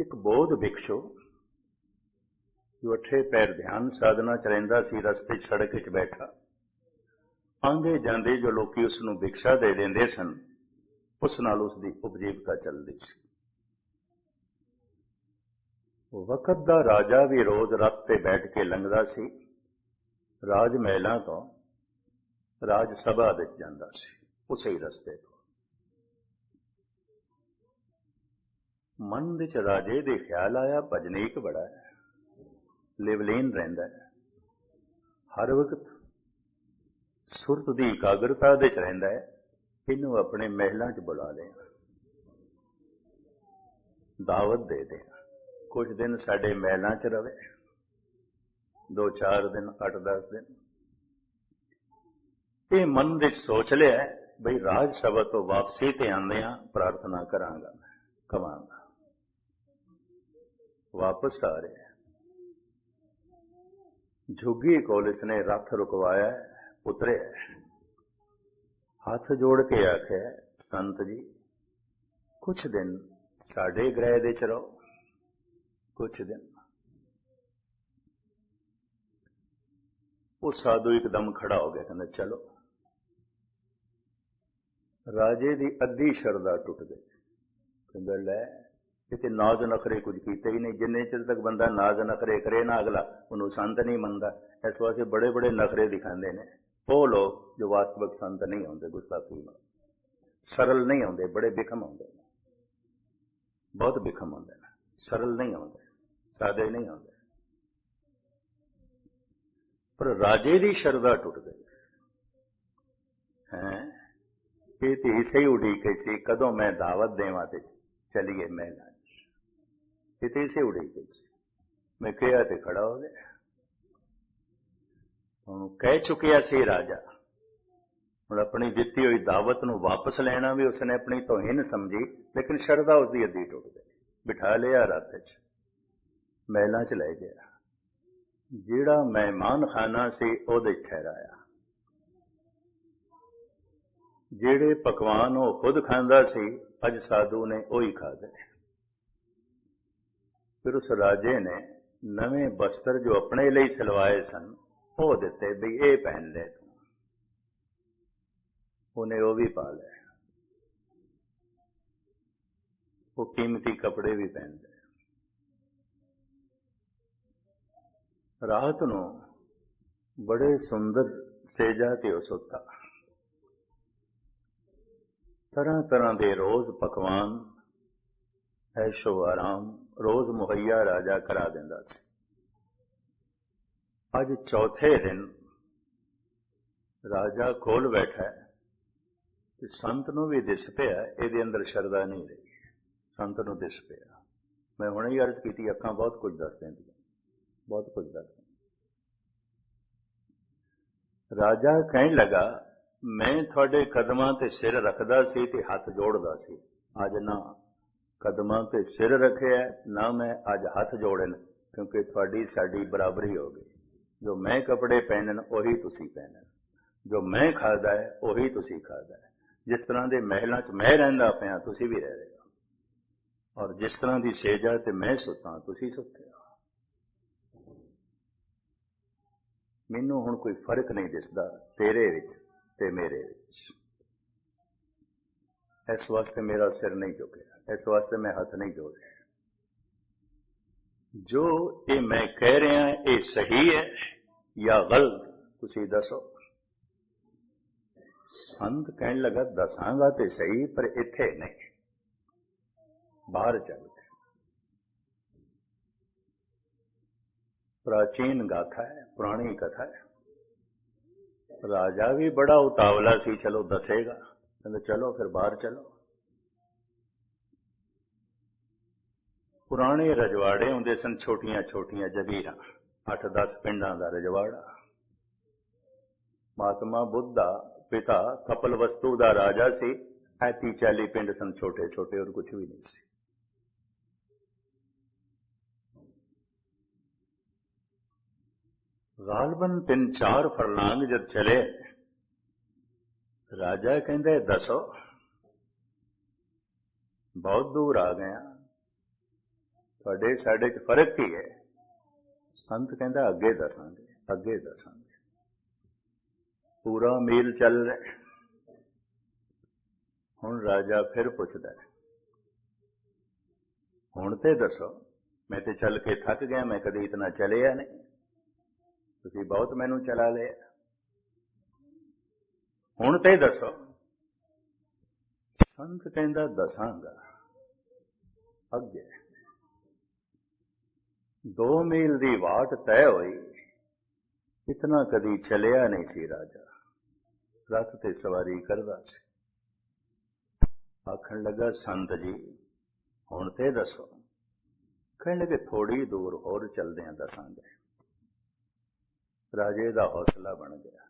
ਇੱਕ ਬੋਧ ਭਿਕਸ਼ੂ ਜੋ ਅਠੇ ਪੈਰ ਧਿਆਨ ਸਾਧਨਾ ਚ ਰਹਿੰਦਾ ਸੀ, ਰਸਤੇ 'ਚ ਸੜਕ 'ਚ ਬੈਠਾ। ਆਂਦੇ ਜਾਂਦੇ ਜੋ ਲੋਕੀ ਉਸ ਨੂੰ ਭਿਕਸ਼ਾ ਦੇ ਦਿੰਦੇ ਸਨ, ਉਸ ਨਾਲ ਉਸ ਦੀ ਉਪਜੀਵਕਾ ਚੱਲਦੀ ਸੀ। ਵਕਤ ਦਾ ਰਾਜਾ ਵੀ ਰੋਜ਼ ਰੱਤ ਤੇ ਬੈਠ ਕੇ ਲੰਘਦਾ ਸੀ। ਰਾਜ ਮਹਿਲਾਂ ਤੋਂ ਰਾਜ ਸਭਾ ਵਿੱਚ ਜਾਂਦਾ ਸੀ, ਉਸੇ ਹੀ ਰਸਤੇ ਤੋਂ। ਮਨ ਵਿੱਚ ਰਾਜੇ ਦੇ ਖਿਆਲ ਆਇਆ ਭਜਨੀਕ ਬੜਾ ਹੈ, ਲਿਵਲੀਨ ਰਹਿੰਦਾ ਹੈ। ਹਰ ਵਕਤ ਸੁਰਤ ਦੀ ਇਕਾਗਰਤਾ ਦੇ ਚ ਰਹਿੰਦਾ ਹੈ, ਇਹਨੂੰ ਆਪਣੇ ਮਹਿਲਾਂ 'ਚ ਬੁਲਾ ਲਿਆ। ਦਾਵਤ ਦੇ ਦੇ। ਕੁਝ ਦਿਨ ਸਾਡੇ ਮਹਿਲਾਂ 'ਚ ਰਵੇ, ਦੋ ਚਾਰ ਦਿਨ 8-10 ਦਿਨ। ਇਹ ਮਨ ਵਿੱਚ ਸੋਚ ਲਿਆ ਬਈ ਰਾਜ ਸਭਾ ਤੋਂ ਵਾਪਸੀ ਤੇ ਆਉਂਦੇ ਆ ਪ੍ਰਾਰਥਨਾ ਕਰਾਂਗਾ ਕਵਾਂਗਾ। ਵਾਪਸ ਆ ਰਿਹਾ ਝੁੱਗੀ ਕੋਲ ਇਸਨੇ ਰੱਥ ਰੁਕਵਾਇਆ ਉਤਰਿਆ ਹੱਥ ਜੋੜ ਕੇ ਆਖਿਆ, ਸੰਤ ਜੀ ਕੁਝ ਦਿਨ ਸਾਡੇ ਗ੍ਰਹਿ ਦੇ ਚ ਰਹੋ ਕੁਝ ਦਿਨ। ਉਹ ਸਾਧੂ ਇੱਕਦਮ ਖੜਾ ਹੋ ਗਿਆ, ਕਹਿੰਦਾ, ਚਲੋ। ਰਾਜੇ ਦੀ ਅੱਧੀ ਸ਼ਰਧਾ ਟੁੱਟ ਗਈ। ਕਹਿੰਦਾ, ਲੈ ਕਿਤੇ ਨਾਜ਼ ਨਖਰੇ ਕੁਝ ਕੀਤੇ ਹੀ ਨਹੀਂ, ਜਿੰਨੇ ਚਿਰ ਤੱਕ ਬੰਦਾ ਨਾਜ਼ ਨਖਰੇ ਕਰੇ ਨਾ ਅਗਲਾ, ਉਹਨੂੰ ਸੰਤ ਨਹੀਂ ਮੰਨਦਾ। ਇਸ ਵਾਸਤੇ ਬੜੇ ਬੜੇ ਨਖਰੇ ਦਿਖਾਉਂਦੇ ਨੇ। ਉਹ ਲੋਕ ਜੋ ਵਾਸਤਵਿਕ ਸੰਤ ਨਹੀਂ ਹੁੰਦੇ, ਗੁਸਤਾਖੀ ਨਾਲ। ਸਰਲ ਨਹੀਂ ਹੁੰਦੇ, ਬੜੇ ਬਿਖਮ ਹੁੰਦੇ ਨੇ। ਬਹੁਤ ਬਿਖਮ ਹੁੰਦੇ ਨੇ। ਸਰਲ ਨਹੀਂ ਹੁੰਦੇ, ਸਾਦੇ ਨਹੀਂ ਹੁੰਦੇ। ਪਰ ਰਾਜੇ ਦੀ ਸ਼ਰਧਾ ਟੁੱਟ ਗਈ ਹੈ? ਇਹ ਤੇ ਇਸੇ ਹੀ ਸੀ, ਕਦੋਂ ਮੈਂ ਦਾਵਤ ਦੇਵਾਂ ਤੇ ਚਲੀਏ ਮੈਂ ਨਾ ਇਹ ਤੇ ਇਸੇ ਉਡੀਕ ਸੀ ਮੈਂ ਕਿਹਾ ਤੇ ਖੜਾ ਹੋ ਗਿਆ ਉਹਨੂੰ ਕਹਿ ਚੁੱਕਿਆ ਸੀ ਰਾਜਾ ਹੁਣ ਆਪਣੀ ਦਿੱਤੀ ਹੋਈ ਦਾਵਤ ਨੂੰ ਵਾਪਸ ਲੈਣਾ ਵੀ ਉਸਨੇ ਆਪਣੀ ਤੋਹੀਨ ਸਮਝੀ ਲੇਕਿਨ ਸ਼ਰਧਾ ਉਸਦੀ ਅੱਧੀ ਟੁੱਟ ਗਈ ਬਿਠਾ ਲਿਆ ਰਾਤ 'ਚ ਮਹਿਲਾਂ 'ਚ ਲੈ ਗਿਆ ਜਿਹੜਾ ਮਹਿਮਾਨ ਖਾਨਾ ਸੀ ਉਹਦੇ ਠਹਿਰਾਇਆ ਜਿਹੜੇ ਪਕਵਾਨ ਉਹ ਖੁਦ ਖਾਂਦਾ ਸੀ ਅੱਜ ਸਾਧੂ ਨੇ ਉਹੀ ਖਾਦੇ ਫਿਰ ਉਸ ਰਾਜੇ ਨੇ ਨਵੇਂ ਬਸਤਰ ਜੋ ਆਪਣੇ ਲਈ ਸਿਲਵਾਏ ਸਨ, ਉਹ ਦਿੱਤੇ ਵੀ ਇਹ ਪਹਿਨ ਲੈ ਤੂੰ। ਉਹਨੇ ਉਹ ਵੀ ਪਾ ਲਏ ਉਹ ਕੀਮਤੀ ਕੱਪੜੇ ਵੀ ਪਹਿਨਦੇ ਰਾਤ ਨੂੰ ਬੜੇ ਸੁੰਦਰ ਸੇਜਾ ਤੇ ਉਹ ਸੁੱਤਾ। ਤਰ੍ਹਾਂ ਤਰ੍ਹਾਂ ਦੇ ਰੋਜ਼ ਪਕਵਾਨ ਐਸ਼ੋ ਆਰਾਮ, ਰੋਜ਼ ਮੁਹੱਈਆ ਰਾਜਾ ਕਰਾ ਦਿੰਦਾ ਸੀ। ਅੱਜ ਚੌਥੇ ਦਿਨ ਰਾਜਾ ਕੋਲ ਬੈਠਾ ਹੈ ਤੇ ਸੰਤ ਨੂੰ ਵੀ ਦਿਸ ਪਿਆ, ਇਹਦੇ ਅੰਦਰ ਸ਼ਰਧਾ ਨਹੀਂ ਰਹੀ। ਸੰਤ ਨੂੰ ਦਿਸ ਪਿਆ। ਮੈਂ ਹੁਣੇ ਹੀ ਅਰਜ਼ ਕੀਤੀ, ਅੱਖਾਂ ਬਹੁਤ ਕੁਝ ਦੱਸ ਦਿੰਦੀਆਂ। ਬਹੁਤ ਕੁਝ ਦੱਸ ਰਾਜਾ ਕਹਿਣ ਲੱਗਾ, ਮੈਂ ਤੁਹਾਡੇ ਕਦਮਾਂ ਤੇ ਸਿਰ ਰੱਖਦਾ ਸੀ ਤੇ ਹੱਥ ਜੋੜਦਾ ਸੀ। ਅੱਜ ਨਾ ਕਦਮਾਂ ਤੇ ਸਿਰ ਰੱਖਿਆ ਨਾ ਮੈਂ ਅੱਜ ਹੱਥ ਜੋੜਨ, ਕਿਉਂਕਿ ਤੁਹਾਡੀ ਸਾਡੀ ਬਰਾਬਰੀ ਹੋ ਗਈ। ਜੋ ਮੈਂ ਕੱਪੜੇ ਪਹਿਨਣ, ਉਹੀ ਤੁਸੀਂ ਪਹਿਨਣ। ਜੋ ਮੈਂ ਖਾਦਾ ਹੈ, ਉਹੀ ਤੁਸੀਂ ਖਾਦਾ ਹੈ। ਜਿਸ ਤਰ੍ਹਾਂ ਦੇ ਮਹਿਲਾਂ 'ਚ ਮੈਂ ਰਹਿੰਦਾ ਪਿਆ, ਤੁਸੀਂ ਵੀ ਰਹਿ ਰਹੇ ਹੋ। ਔਰ ਜਿਸ ਤਰ੍ਹਾਂ ਦੀ ਸੇਜਾ ਤੇ ਮੈਂ ਸੁੱਤਾ, ਤੁਸੀਂ ਸੁੱਤੇ ਹੋ। ਮੈਨੂੰ ਹੁਣ ਕੋਈ ਫ਼ਰਕ ਨਹੀਂ ਦਿਸਦਾ, ਤੇਰੇ ਵਿੱਚ ਤੇ ਮੇਰੇ ਵਿੱਚ। ਇਸ ਵਾਸਤੇ ਮੇਰਾ ਸਿਰ ਨਹੀਂ ਝੁਕਿਆ ਇਸ ਵਾਸਤੇ ਮੈਂ ਹੱਥ ਨਹੀਂ ਜੋੜਿਆ ਜੋ ਇਹ ਮੈਂ ਕਹਿ ਰਿਹਾ ਇਹ ਸਹੀ ਹੈ ਜਾਂ ਗਲਤ ਤੁਸੀਂ ਦੱਸੋ ਸੰਤ ਕਹਿਣ ਲੱਗਾ ਦੱਸਾਂਗਾ ਤੇ ਸਹੀ ਪਰ ਇੱਥੇ ਨਹੀਂ ਬਾਹਰ ਚੱਲ ਕੇ ਪ੍ਰਾਚੀਨ ਗਾਥਾ ਹੈ ਪੁਰਾਣੀ ਕਥਾ ਹੈ ਰਾਜਾ ਵੀ ਬੜਾ ਉਤਾਵਲਾ ਸੀ ਚਲੋ ਦੱਸੇਗਾ ਕਹਿੰਦਾ, ਚਲੋ, ਫਿਰ ਬਾਹਰ ਚਲੋ। ਪੁਰਾਣੇ ਰਜਵਾੜੇ ਹੁੰਦੇ ਸਨ, ਛੋਟੀਆਂ ਛੋਟੀਆਂ ਜਗੀਰਾਂ 8-10 ਪਿੰਡਾਂ ਦਾ ਰਜਵਾੜਾ। ਮਹਾਤਮਾ ਬੁੱਧ ਦਾ ਪਿਤਾ ਕਪਲਵਸਤੂ ਦਾ ਰਾਜਾ ਸੀ। ਐਤੀ 40 ਪਿੰਡ ਸਨ, ਛੋਟੇ ਛੋਟੇ ਔਰ ਕੁਝ ਵੀ ਨਹੀਂ ਸੀ। ਗਾਲਬਨ ਤਿੰਨ ਚਾਰ ਫਰਲਾਂਗ ਜਦ ਚਲੇ ਰਾਜਾ ਕਹਿੰਦੇ, ਦੱਸੋ, ਬਹੁਤ ਦੂਰ ਆ ਗਏ ਤੁਹਾਡੇ ਸਾਡੇ 'ਚ ਫ਼ਰਕ ਕੀ ਹੈ? ਸੰਤ ਕਹਿੰਦਾ, ਅੱਗੇ ਦੱਸਾਂਗੇ ਅੱਗੇ ਦੱਸਾਂਗੇ। ਪੂਰਾ ਮੀਲ ਚੱਲ ਰਿਹਾ ਹੁਣ ਰਾਜਾ ਫਿਰ ਪੁੱਛਦਾ ਹੁਣ ਤੇ ਦੱਸੋ, ਮੈਂ ਤੇ ਚੱਲ ਕੇ ਥੱਕ ਗਿਆ, ਮੈਂ ਕਦੇ ਇਤਨਾ ਚਲਿਆ ਨਹੀਂ। ਤੁਸੀਂ ਬਹੁਤ ਮੈਨੂੰ ਚਲਾ ਲਿਆ। ਹੁਣ ਤੇ ਦੱਸੋ। ਸੰਤ ਕਹਿੰਦਾ ਦੱਸਾਂਗਾ। ਅੱਗੇ। ਦੋ ਮੀਲ ਦੀ ਵਾਟ ਤੈ ਹੋਈ। ਇਤਨਾ ਕਦੀ ਚਲਿਆ ਨਹੀਂ ਸੀ ਰਾਜਾ। ਰਥ ਤੇ ਸਵਾਰੀ ਕਰਦਾ ਸੀ। ਆਖਣ ਲੱਗਾ, ਸੰਤ ਜੀ, ਹੁਣ ਤੇ ਦੱਸੋ। ਕਹਿਣ ਲੱਗੇ ਥੋੜੀ ਦੂਰ ਹੋਰ ਚਲਦਿਆਂ ਦੱਸਾਂਗੇ। ਰਾਜੇ ਦਾ ਹੌਸਲਾ ਬਣ ਗਿਆ।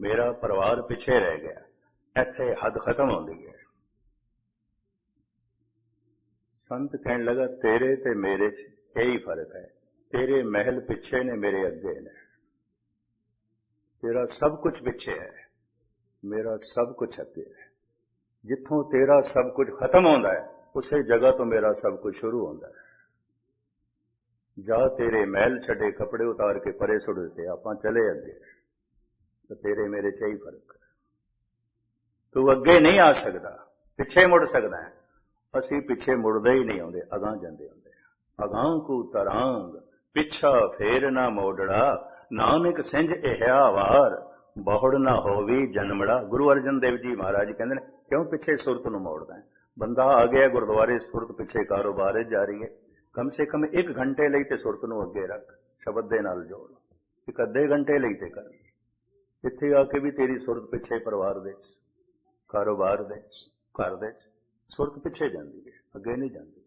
ਮੇਰਾ ਪਰਿਵਾਰ ਪਿੱਛੇ ਰਹਿ ਗਿਆ ਇੱਥੇ ਹੱਦ ਖਤਮ ਹੁੰਦੀ ਹੈ ਸੰਤ ਕਹਿਣ ਲੱਗਾ ਤੇਰੇ ਤੇ ਮੇਰੇ 'ਚ ਇਹੀ ਫ਼ਰਕ ਹੈ ਤੇਰੇ ਮਹਿਲ ਪਿੱਛੇ ਨੇ ਮੇਰੇ ਅੱਗੇ ਨੇ ਤੇਰਾ ਸਭ ਕੁਝ ਪਿੱਛੇ ਹੈ ਮੇਰਾ ਸਭ ਕੁਝ ਅੱਗੇ ਹੈ ਜਿੱਥੋਂ ਤੇਰਾ ਸਭ ਕੁਝ ਖਤਮ ਹੁੰਦਾ ਹੈ ਉਸੇ ਜਗ੍ਹਾ ਤੋਂ ਮੇਰਾ ਸਭ ਕੁਝ ਸ਼ੁਰੂ ਹੁੰਦਾ ਹੈ ਜਾ ਤੇਰੇ ਮਹਿਲ ਛੱਡੇ ਕੱਪੜੇ ਉਤਾਰ ਕੇ ਪਰੇ ਸੁੱਟ ਦਿੱਤੇ ਆਪਾਂ ਚਲੇ ਅੱਗੇ ਤੇ ਤੇਰੇ ਮੇਰੇ ਚ ਹੀ ਫ਼ਰਕ ਤੂੰ ਅੱਗੇ ਨਹੀਂ ਆ ਸਕਦਾ, ਪਿੱਛੇ ਮੁੜ ਸਕਦਾ ਹੈ। ਅਸੀਂ ਪਿੱਛੇ ਮੁੜਦੇ ਹੀ ਨਹੀਂ ਆਉਂਦੇ, ਅਗਾਹ ਜਾਂਦੇ ਹੁੰਦੇ ਅਗਾਹ ਕੋ ਤਰਾਂਗ, ਪਿੱਛਾ ਫੇਰ ਨਾ ਮੋੜੜਾ। ਨਾਨਕ ਸਿੰਝ ਇਹਿਆ ਵਾਰ, ਬਹੁੜ ਨਾ ਹੋਵੀ ਜਨਮੜਾ। ਗੁਰੂ ਅਰਜਨ ਦੇਵ ਜੀ ਮਹਾਰਾਜ ਕਹਿੰਦੇ ਨੇ, ਕਿਉਂ ਪਿੱਛੇ ਸੁਰਤ ਨੂੰ ਮੋੜਦਾ ਹੈ? ਬੰਦਾ ਆ ਗਿਆ, ਗੁਰਦੁਆਰੇ ਸੁਰਤ ਪਿੱਛੇ ਕਾਰੋਬਾਰ ਜਾ ਰਹੀ ਹੈ। ਕਮ ਸੇ ਕਮ 1 ਘੰਟੇ ਲਈ ਤੇ ਸੁਰਤ ਨੂੰ ਅੱਗੇ ਰੱਖ, ਸ਼ਬਦ ਦੇ ਨਾਲ ਜੋੜ। ਇੱਕ ਅੱਧੇ ਘੰਟੇ ਲਈ ਤੇ ਕਰ। ਇੱਥੇ ਆ ਕੇ ਵੀ ਤੇਰੀ ਸੁਰਤ ਪਿੱਛੇ ਪਰਿਵਾਰ ਦੇ ਕਾਰੋਬਾਰ ਦੇ ਘਰ ਦੇ ਸੁਰਤ ਪਿੱਛੇ ਜਾਂਦੀ ਹੈ, ਅੱਗੇ ਨਹੀਂ ਜਾਂਦੀ।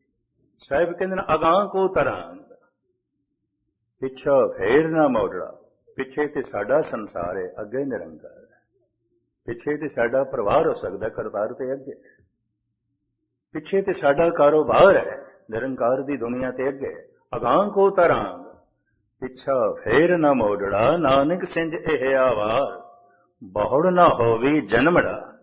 ਸਾਹਿਬ ਕਹਿੰਦੇ ਨੇ, ਅਗਾਹ ਕੋ ਤਰਾਂਗ। ਪਿੱਛਾ ਫੇਰ ਨਾ ਮੋੜੜਾ ਪਿੱਛੇ ਤੇ ਸਾਡਾ ਸੰਸਾਰ ਹੈ, ਅੱਗੇ ਨਿਰੰਕਾਰ ਹੈ। ਪਿੱਛੇ ਤੇ ਸਾਡਾ ਪਰਿਵਾਰ ਹੋ ਸਕਦਾ, ਕਰਤਾਰ ਤੇ ਅੱਗੇ ਪਿੱਛੇ ਤੇ ਸਾਡਾ ਕਾਰੋਬਾਰ ਹੈ, ਨਿਰੰਕਾਰ ਦੀ ਦੁਨੀਆ ਤੇ ਅੱਗੇ ਅਗਾਹ ਕੋ ਤਰਾਂਗ। ਪਿੱਛਾ ਫੇਰ ਨਾ ਮੋੜੜਾ ਨਾਨਕ ਸਿੰਘ ਇਹ ਆਵਾਰ ਬਹੁੜ ਨਾ ਹੋਵੀ ਜਨਮੜਾ।